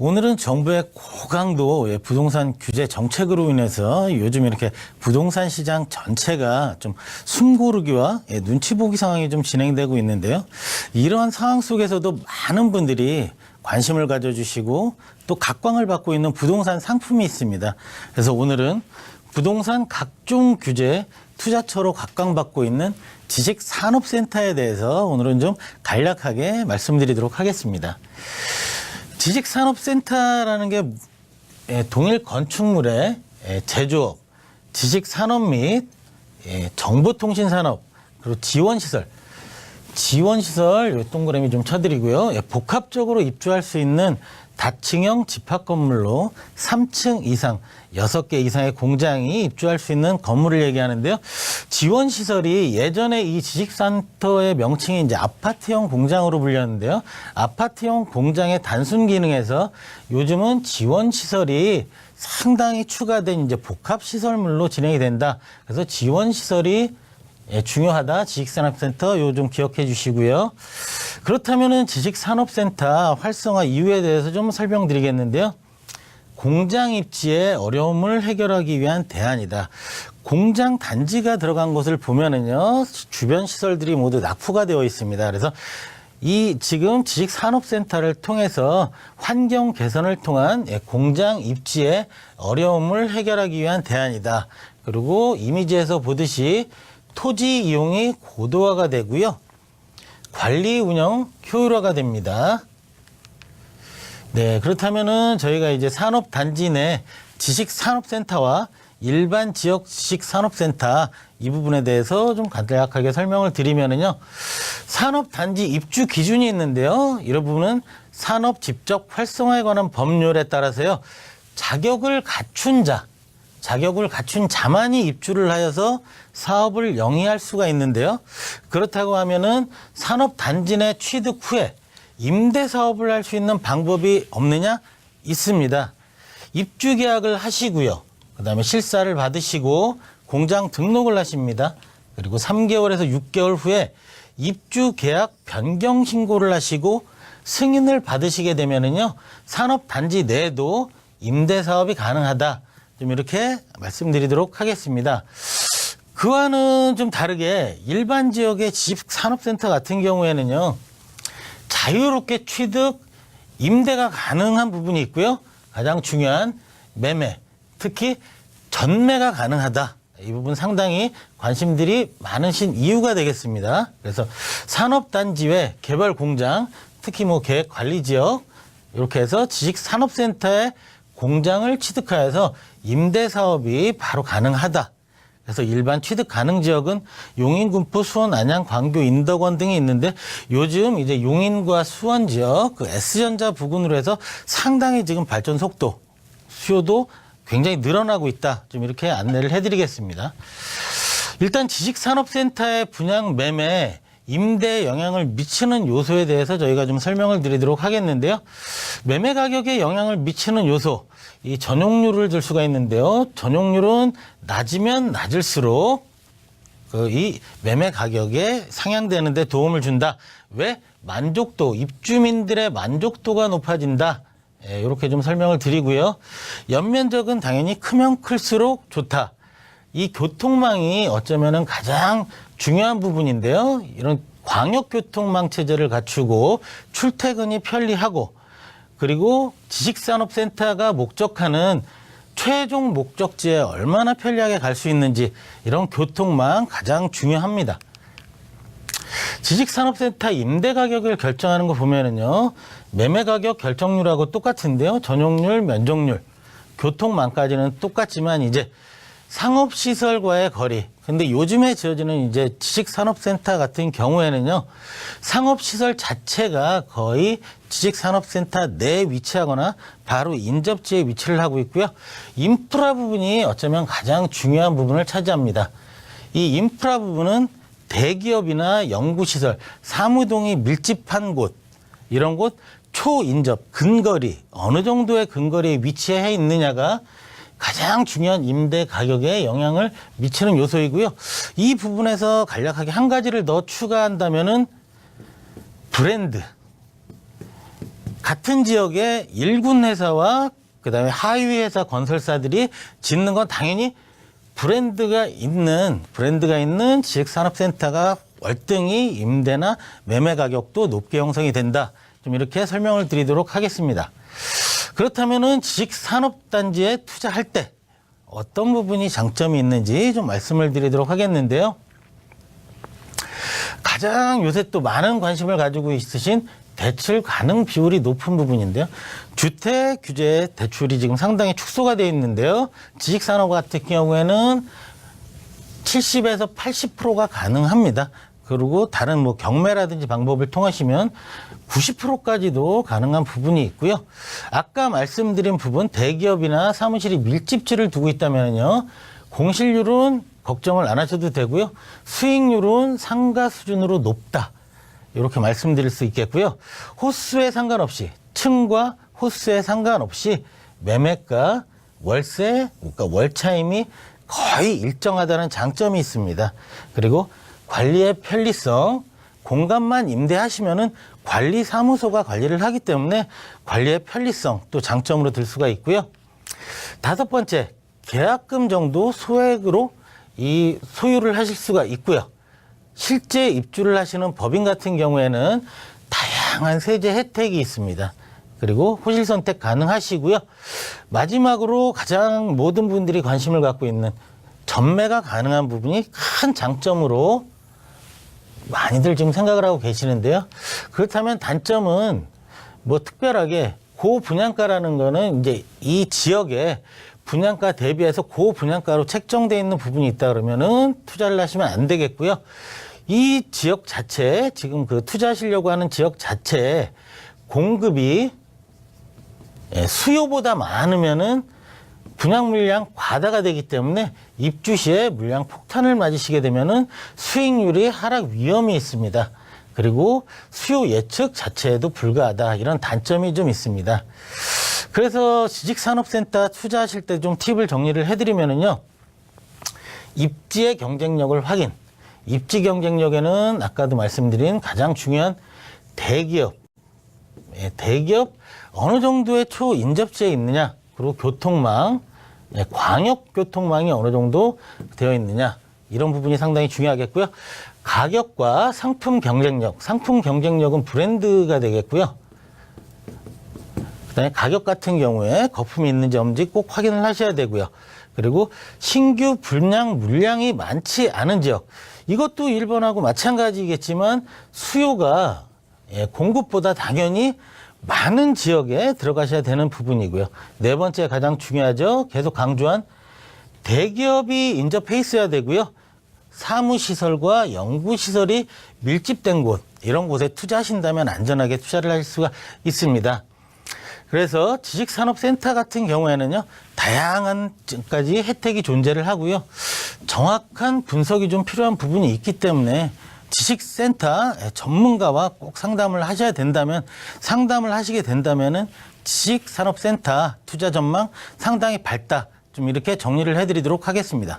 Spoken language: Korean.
오늘은 정부의 고강도 예, 부동산 규제 정책으로 인해서 요즘 이렇게 부동산 시장 전체가 좀 숨고르기와 예, 눈치 보기 상황이 좀 진행되고 있는데요. 이러한 상황 속에서도 많은 분들이 관심을 가져주시고 또 각광을 받고 있는 부동산 상품이 있습니다. 그래서 오늘은 부동산 각종 규제 투자처로 각광받고 있는 지식 산업센터에 대해서 오늘은 좀 간략하게 말씀드리도록 하겠습니다. 지식 산업센터라는 게 예, 동일 건축물의 예, 제조업, 지식 산업 및 예, 정보통신 산업, 그리고 지원시설, 지원 시설 요 동그라미 좀 쳐드리고요. 예, 복합적으로 입주할 수 있는 다층형 집합 건물로 3층 이상, 6개 이상의 공장이 입주할 수 있는 건물을 얘기하는데요. 지원 시설이 예전에 이 지식센터의 명칭이 이제 아파트형 공장으로 불렸는데요. 아파트형 공장의 단순 기능에서 요즘은 지원 시설이 상당히 추가된 이제 복합 시설물로 진행이 된다. 그래서 지원 시설이 예, 중요하다. 지식산업센터 요 좀 기억해 주시고요. 그렇다면은 지식산업센터 활성화 이유에 대해서 좀 설명드리겠는데요. 공장 입지의 어려움을 해결하기 위한 대안이다. 공장 단지가 들어간 곳을 보면은요, 주변 시설들이 모두 낙후가 되어 있습니다. 그래서 이 지금 지식산업센터를 통해서 환경 개선을 통한 예, 공장 입지의 어려움을 해결하기 위한 대안이다. 그리고 이미지에서 보듯이 토지 이용이 고도화가 되고요. 관리 운영 효율화가 됩니다. 네, 그렇다면은 저희가 이제 산업 단지 내 지식 산업센터와 일반 지역 지식 산업센터 이 부분에 대해서 좀 간략하게 설명을 드리면은요. 산업 단지 입주 기준이 있는데요. 이 부분은 산업 집적 활성화에 관한 법률에 따라서요. 자격을 갖춘 자, 자격을 갖춘 자만이 입주를 하여서 사업을 영위할 수가 있는데요. 그렇다고 하면은 산업 단지 내 취득 후에 임대 사업을 할 수 있는 방법이 없느냐? 있습니다. 입주 계약을 하시고요. 그다음에 실사를 받으시고 공장 등록을 하십니다. 그리고 3개월에서 6개월 후에 입주 계약 변경 신고를 하시고 승인을 받으시게 되면은요. 산업 단지 내에도 임대 사업이 가능하다. 좀 이렇게 말씀드리도록 하겠습니다. 그와는 좀 다르게 일반 지역의 집 산업센터 같은 경우에는요. 자유롭게 취득, 임대가 가능한 부분이 있고요. 가장 중요한 매매, 특히 전매가 가능하다. 이 부분 상당히 관심들이 많으신 이유가 되겠습니다. 그래서 산업단지 외 개발 공장, 특히 뭐 계획 관리 지역, 이렇게 해서 지식산업센터에 공장을 취득하여서 임대 사업이 바로 가능하다. 그래서 일반 취득 가능 지역은 용인, 군포, 수원, 안양, 광교, 인덕원 등이 있는데 요즘 이제 용인과 수원 지역 그 S전자 부근으로 해서 상당히 지금 발전 속도, 수요도 굉장히 늘어나고 있다. 좀 이렇게 안내를 해드리겠습니다. 일단 지식산업센터의 분양 매매 임대에 영향을 미치는 요소에 대해서 저희가 좀 설명을 드리도록 하겠는데요. 매매 가격에 영향을 미치는 요소, 이 전용률을 들 수가 있는데요. 전용률은 낮으면 낮을수록 그 이 매매 가격에 상향되는데 도움을 준다. 왜? 만족도, 입주민들의 만족도가 높아진다. 예, 이렇게 좀 설명을 드리고요. 연면적은 당연히 크면 클수록 좋다. 이 교통망이 어쩌면은 가장 중요한 부분인데요. 이런 광역교통망 체제를 갖추고 출퇴근이 편리하고 그리고 지식산업센터가 목적하는 최종 목적지에 얼마나 편리하게 갈 수 있는지 이런 교통망 가장 중요합니다. 지식산업센터 임대 가격을 결정하는 거 보면은요, 매매 가격 결정률하고 똑같은데요, 전용률, 면적률, 교통망까지는 똑같지만 이제 상업시설과의 거리. 근데 요즘에 지어지는 이제 지식산업센터 같은 경우에는요, 상업시설 자체가 거의 지식산업센터 내에 위치하거나 바로 인접지에 위치를 하고 있고요. 인프라 부분이 어쩌면 가장 중요한 부분을 차지합니다. 이 인프라 부분은 대기업이나 연구시설, 사무동이 밀집한 곳, 이런 곳 초인접, 근거리, 어느 정도의 근거리에 위치해 있느냐가 가장 중요한 임대 가격에 영향을 미치는 요소이고요. 이 부분에서 간략하게 한 가지를 더 추가한다면은 브랜드. 같은 지역의 일군 회사와 그다음에 하위 회사 건설사들이 짓는 건 당연히 브랜드가 있는 브랜드가 있는 지식산업센터가 월등히 임대나 매매 가격도 높게 형성이 된다. 좀 이렇게 설명을 드리도록 하겠습니다. 그렇다면은 지식 산업 단지에 투자할 때 어떤 부분이 장점이 있는지 좀 말씀을 드리도록 하겠는데요. 가장 요새 또 많은 관심을 가지고 있으신 대출 가능 비율이 높은 부분인데요. 주택 규제 대출이 지금 상당히 축소가 되어 있는데요. 지식산업 같은 경우에는 70에서 80%가 가능합니다. 그리고 다른 뭐 경매라든지 방법을 통하시면 90%까지도 가능한 부분이 있고요. 아까 말씀드린 부분 대기업이나 사무실이 밀집지를 두고 있다면요. 공실률은 걱정을 안 하셔도 되고요. 수익률은 상가 수준으로 높다. 이렇게 말씀드릴 수 있겠고요. 호수에 상관없이 층과 호수에 상관없이 매매가 월세 그러니까 월차임이 거의 일정하다는 장점이 있습니다. 그리고 관리의 편리성 공간만 임대하시면은 관리 사무소가 관리를 하기 때문에 관리의 편리성 또 장점으로 들 수가 있고요. 다섯 번째 계약금 정도 소액으로 이 소유를 하실 수가 있고요. 실제 입주를 하시는 법인 같은 경우에는 다양한 세제 혜택이 있습니다. 그리고 호실 선택 가능하시고요. 마지막으로 가장 모든 분들이 관심을 갖고 있는 전매가 가능한 부분이 큰 장점으로 많이들 지금 생각을 하고 계시는데요. 그렇다면 단점은 뭐 특별하게 고 분양가라는 거는 이제 이 지역에 분양가 대비해서 고 분양가로 책정돼 있는 부분이 있다 그러면은 투자를 하시면 안 되겠고요. 이 지역 자체 지금 그 투자하시려고 하는 지역 자체에 공급이 예, 수요보다 많으면은 분양 물량 과다가 되기 때문에 입주 시에 물량 폭탄을 맞으시게 되면은 수익률이 하락 위험이 있습니다. 그리고 수요 예측 자체에도 불가하다 이런 단점이 좀 있습니다. 그래서 지식산업센터 투자하실 때 좀 팁을 정리를 해드리면은요. 입지의 경쟁력을 확인. 입지 경쟁력에는 아까도 말씀드린 가장 중요한 대기업, 예, 대기업 어느 정도의 초인접지에 있느냐, 그리고 교통망, 예, 광역 교통망이 어느 정도 되어 있느냐, 이런 부분이 상당히 중요하겠고요. 가격과 상품 경쟁력, 상품 경쟁력은 브랜드가 되겠고요. 그다음에 가격 같은 경우에 거품이 있는지 없는지 꼭 확인을 하셔야 되고요. 그리고 신규 분양 물량이 많지 않은 지역 이것도 1번하고 마찬가지겠지만 수요가 예, 공급보다 당연히 많은 지역에 들어가셔야 되는 부분이고요. 네 번째 가장 중요하죠. 계속 강조한 대기업이 인접해 있어야 되고요. 사무시설과 연구시설이 밀집된 곳, 이런 곳에 투자하신다면 안전하게 투자를 하실 수가 있습니다. 그래서 지식산업센터 같은 경우에는요, 다양한 까지 혜택이 존재를 하고요. 정확한 분석이 좀 필요한 부분이 있기 때문에 지식센터 전문가와 꼭 상담을 하셔야 된다면, 상담을 하시게 된다면은 지식산업센터 투자 전망 상당히 밝다. 좀 이렇게 정리를 해드리도록 하겠습니다.